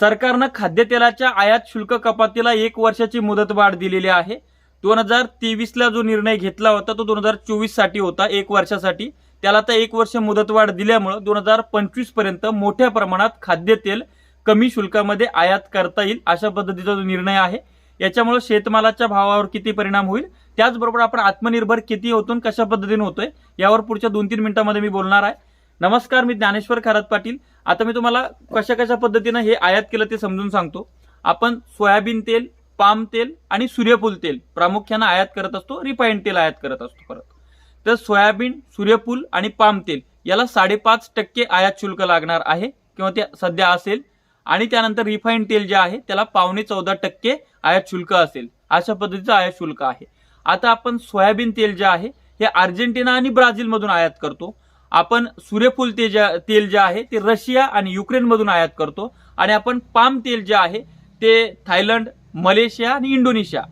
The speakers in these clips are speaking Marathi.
सरकारनं खाद्यतेलाच्या आयात शुल्क कपातीला एक वर्षाची मुदतवाढ दिलेली आहे. दोन हजार तेवीसला जो निर्णय घेतला होता तो दोन हजार चोवीससाठी होता एक वर्षासाठी. त्याला आता एक वर्ष मुदतवाढ दिल्यामुळं दोन हजार पंचवीसपर्यंत मोठ्या प्रमाणात खाद्यतेल कमी शुल्कामध्ये आयात करता येईल अशा पद्धतीचा जो निर्णय आहे. याच्यामुळे शेतमालाच्या भावावर किती परिणाम होईल त्याचबरोबर आपण आत्मनिर्भर किती होतो कशा पद्धतीने होतोय यावर पुढच्या दोन तीन मिनिटांमध्ये मी बोलणार आहे. नमस्कार मी ज्ञानेश्वर खरात पाटील. आता मी तुम्हाला कशा कशा पद्धतीनं हे आयात केलं ते समजून सांगतो. आपण सोयाबीन तेल पाम तेल आणि सूर्यफूल तेल प्रामुख्यानं आयात करत असतो रिफाईंड तेल आयात करत असतो परत. तर सोयाबीन सूर्यफूल आणि पाम तेल याला साडेपाच टक्के आयात शुल्क लागणार आहे किंवा ते सध्या असेल. आणि त्यानंतर रिफाईंड तेल जे आहे त्याला पावणे चौदा टक्के आयात शुल्क असेल. अशा पद्धतीचं आयात शुल्क आहे. आता आपण सोयाबीन तेल जे आहे हे अर्जेंटिना आणि ब्राझीलमधून आयात करतो. आपण सूर्यफूल ते ज्या तेल जे आहे ते रशिया आणि युक्रेनमधून आयात करतो. आणि आपण पाम तेल जे आहे ते थायलंड मलेशिया आणि इंडोनेशिया.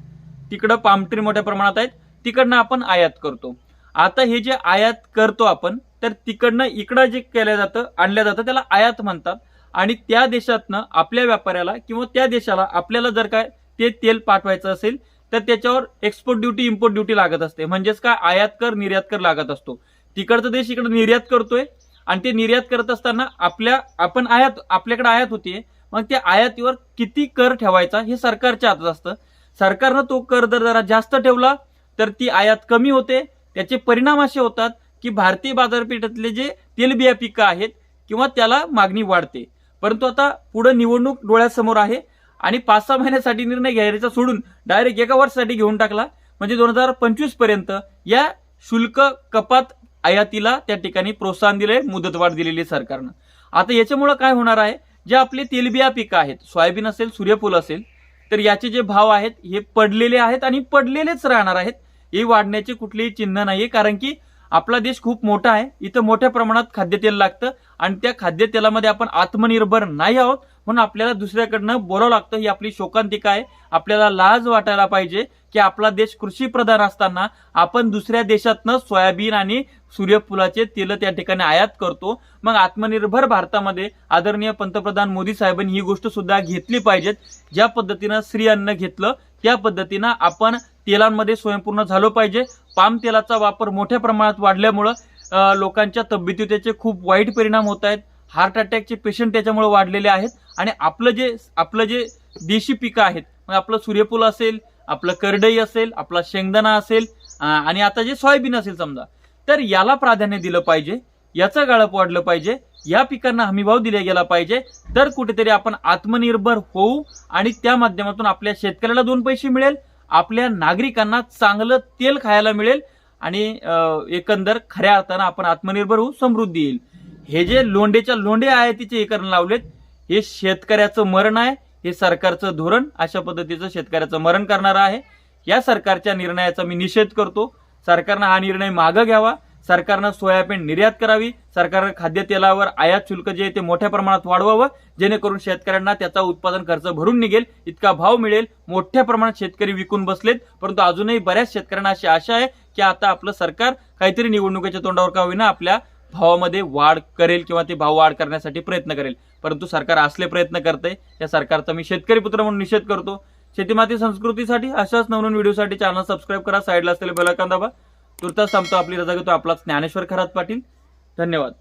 तिकडं पाम ट्री मोठ्या प्रमाणात आहेत. तिकडनं आपण आयात करतो. आता हे जे आयात करतो आपण तर तिकडनं इकडं जे केलं जातं आणलं जातं त्याला आयात म्हणतात. आणि त्या देशातनं आपल्या व्यापाऱ्याला किंवा त्या देशाला आपल्याला जर काय ते तेल पाठवायचं असेल तर त्याच्यावर एक्सपोर्ट ड्युटी इम्पोर्ट ड्युटी लागत असते. म्हणजेच काय? आयात कर निर्यात कर लागत असतो. तिकडचं देश इकडे निर्यात करतोय आणि ते निर्यात करत असताना आपल्या आपण आयात आपल्याकडे आयात होतीये मग त्या आयातीवर किती कर ठेवायचा हे सरकारच्या हातात असतं. सरकारनं तो कर जर जरा जास्त ठेवला तर ती आयात कमी होते. त्याचे परिणाम असे होतात की भारतीय बाजारपेठेतले जे तेलबिया पिकं आहेत किंवा त्याला मागणी वाढते. परंतु आता पुढे निवडणूक डोळ्यासमोर आहे आणि पाच सहा महिन्यासाठी निर्णय घ्यायचा सोडून डायरेक्ट एका वर्षासाठी घेऊन टाकला. म्हणजे दोन हजार पंचवीसपर्यंत या शुल्क कपात आयातीला त्या ठिकाणी प्रोत्साहन दिले मुदतवाढ दिलेली आहे सरकारनं. आता याच्यामुळं काय होणार आहे? जे आपले तेलबिया पिकं आहेत सोयाबीन असेल सूर्यफूल असेल तर याचे जे भाव आहेत हे पडलेले आहेत आणि पडलेलेच राहणार आहेत. हे वाढण्याचे कुठलेही चिन्ह नाहीये कारण की आपला देश खूप मोठा आहे. इथं मोठ्या प्रमाणात खाद्यतेल लागतं आणि त्या खाद्यतेलामध्ये आपण आत्मनिर्भर नाही आहोत म्हणून आपल्याला दुसऱ्याकडनं बोलावं लागतं. ही आपली शोकांतिका आहे. आपल्याला लाज वाटायला पाहिजे की आपला देश कृषी प्रधान असताना आपण दुसऱ्या देशातनं सोयाबीन आणि सूर्यफुलाचे तेल त्या ठिकाणी आयात करतो. मग आत्मनिर्भर भारतामध्ये आदरणीय पंतप्रधान मोदी साहेबांनी ही गोष्ट सुद्धा घेतली पाहिजेत. ज्या पद्धतीनं श्री अन्न घेतलं त्या पद्धतीनं आपण तेलांमध्ये स्वयंपूर्ण झालं पाहिजे. पाम तेलाचा वापर मोठ्या प्रमाणात वाढल्यामुळं लोकांच्या तब्येती त्याचे खूप वाईट परिणाम होत आहेत. हार्ट अटॅकचे पेशंट त्याच्यामुळे वाढलेले आहेत. आणि आपलं जे आपलं जे देशी पिकं आहेत मग आपलं सूर्यफूल असेल आपलं करडई असेल आपला शेंगदाणा असेल आणि आता जे सोयाबीन असेल समजा तर याला प्राधान्य दिलं पाहिजे. याचं गाळप वाढलं पाहिजे. या पिकांना हमीभाव दिला गेला पाहिजे. तर कुठेतरी आपण आत्मनिर्भर होऊ आणि त्या माध्यमातून आपल्या शेतकऱ्याला दोन पैसे मिळेल आपल्या नागरिकांना चांगलं तेल खायला मिळेल आणि एकंदर खऱ्या अर्थानं आपण आत्मनिर्भर होऊ समृद्धी येईल. हे जे लोंडेच्या लोंडे आयातीचे हे करण लावलेत हे शेतकऱ्याचं मरण आहे हे सरकारचं धोरण अशा पद्धतीचं शेतकऱ्याचं मरण करणारं आहे. या सरकारच्या निर्णयाचा मी निषेध करतो. सरकारनं हा निर्णय मागं घ्यावा. सरकारनं सोयाबीन निर्यात करावी. सरकारनं खाद्यतेलावर आयात शुल्क जे आहे ते मोठ्या प्रमाणात वाढवावं. जेणेकरून शेतकऱ्यांना त्याचा उत्पादन खर्च भरून निघेल. इतका भाव मिळेल. मोठ्या प्रमाणात शेतकरी विकून बसलेत. परंतु अजूनही बऱ्याच शेतकऱ्यांना अशी आशा आहे की आता आपलं सरकार काहीतरी निवडणुकीच्या तोंडावर का होईना आपल्या भावामध्ये वाढ करेल किंवा ते भाव वाढ करण्यासाठी प्रयत्न करेल. परंतु सरकार असले प्रयत्न करते या सरकारचा मी शेतकरी पुत्र म्हणून निषेध करतो. शेतीमाती संस्कृतीसाठी अशाच नवनवीन व्हिडिओसाठी चॅनल सबस्क्राईब करा. साईडला असलेले बेलायकॉन दाबा. तुर्तास थांबतो. आपली रजा घेतो. आपला ज्ञानेश्वर खरात पाटील. धन्यवाद.